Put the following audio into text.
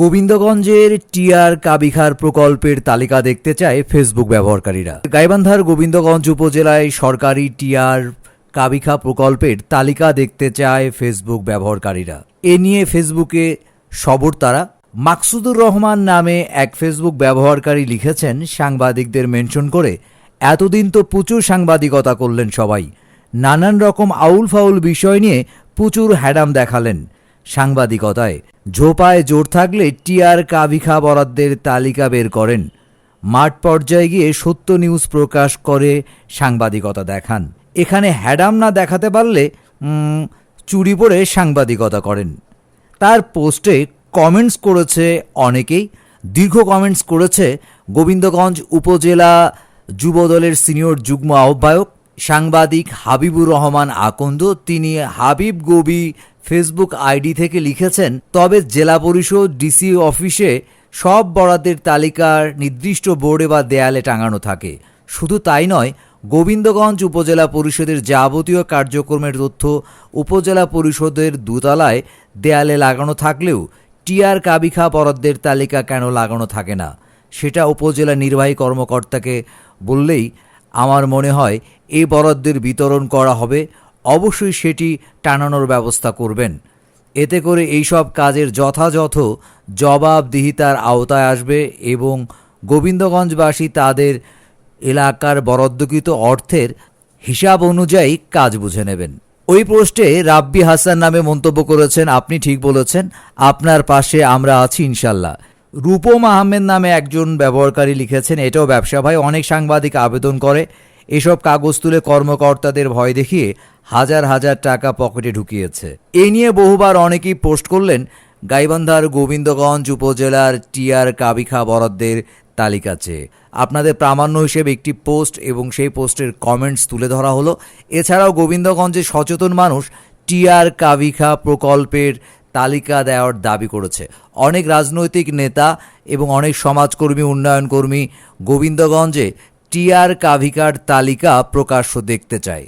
গোবিন্দগঞ্জের TR কাবিখার প্রকল্পের তালিকা দেখতে চায় ফেসবুক ব্যবহারকারীরা। গাইবান্ধার গোবিন্দগঞ্জ উপজেলায় সরকারি টিআর কাবিখা প্রকল্পের তালিকা দেখতে চায় ফেসবুক ব্যবহারকারীরা। এ নিয়ে ফেসবুকে সবর তারা। মাকসুদুর রহমান নামে এক ফেসবুক ব্যবহারকারী লিখেছেন, সাংবাদিকদের মেনশন করে, এতদিন তো প্রচুর সাংবাদিকতা করলেন সবাই। নানান রকম আউল ফাউল বিষয় নিয়ে প্রচুর হ্যাডাম দেখালেন। সাংবাদিকতায়। ঝোপায় জোর থাকলে টিআর কাভিখা বরাদ্দের তালিকা বের করেন। মাঠ পর্যায়ে গিয়ে সত্য নিউজ প্রকাশ করে সাংবাদিকতা দেখান। এখানে হ্যাডাম না দেখাতে পারলে চুরি পরে সাংবাদিকতা করেন। তার পোস্টে কমেন্টস করেছে অনেকেই। দীর্ঘ কমেন্টস করেছে গোবিন্দগঞ্জ উপজেলা যুবদলের সিনিয়র যুগ্ম আহ্বায়ক, সাংবাদিক হাবিবুর রহমান আকন্দ। তিনি হাবিব গবি ফেসবুক আইডি থেকে লিখেছেন, তবে জেলা পরিষদ, ডিসি অফিসে সব বরাদ্দের তালিকার নির্দিষ্ট বোর্ডে বা দেয়ালে টাঙানো থাকে। শুধু তাই নয়, গোবিন্দগঞ্জ উপজেলা পরিষদের যাবতীয় কার্যক্রমের তথ্য উপজেলা পরিষদের দোতলায় দেয়ালে লাগানো থাকলেও টিআর কাবিখা বরাদ্দের তালিকা কেন লাগানো থাকে না? সেটা উপজেলা নির্বাহী কর্মকর্তাকে বললেই আমার মনে হয় এই বরাদ্দের বিতরণ করা হবে অবশ্যই সেটি টানানোর ব্যবস্থা করবেন। এতে করে এইসব কাজের যথাযথ জবাবদিহিতার আওতায় আসবে এবং গোবিন্দগঞ্জবাসী তাদের এলাকার বরাদ্দকৃত অর্থের হিসাব অনুযায়ী কাজ বুঝে নেবেন। ওই পোস্টে রাব্বি হাসান নামে মন্তব্য করেছেন, আপনি ঠিক বলেছেন, আপনার পাশে আমরা আছি ইনশাল্লাহ। রূপম আহমেদ নামে একজন ব্যবহারকারী লিখেছেন, এটাও ব্যবসা ভাই, অনেক সাংবাদিক আবেদন করে এসব কাগজ তুলে কর্মকর্তাদের ভয় দেখিয়ে হাজার হাজার টাকা পকেটে ঢুকিয়েছে। এই নিয়ে বহুবার অনেকেই পোস্ট করলেন, গাইবান্ধার গোবিন্দগঞ্জ উপজেলার টিয়ার কাবিখা বরাদ্দের তালিকা চেয়ে। আপনাদের প্রামাণ্য হিসেবে একটি পোস্ট এবং সেই পোস্টের কমেন্টস তুলে ধরা হলো। এছাড়াও গোবিন্দগঞ্জে সচেতন মানুষ টিয়ার কাবিখা প্রকল্পের তালিকা দেওয়ার দাবি করেছে। অনেক রাজনৈতিক নেতা এবং অনেক সমাজকর্মী উন্নয়ন কর্মী গোবিন্দগঞ্জে টিআর কাভিকার তালিকা প্রকাশ্য দেখতে চায়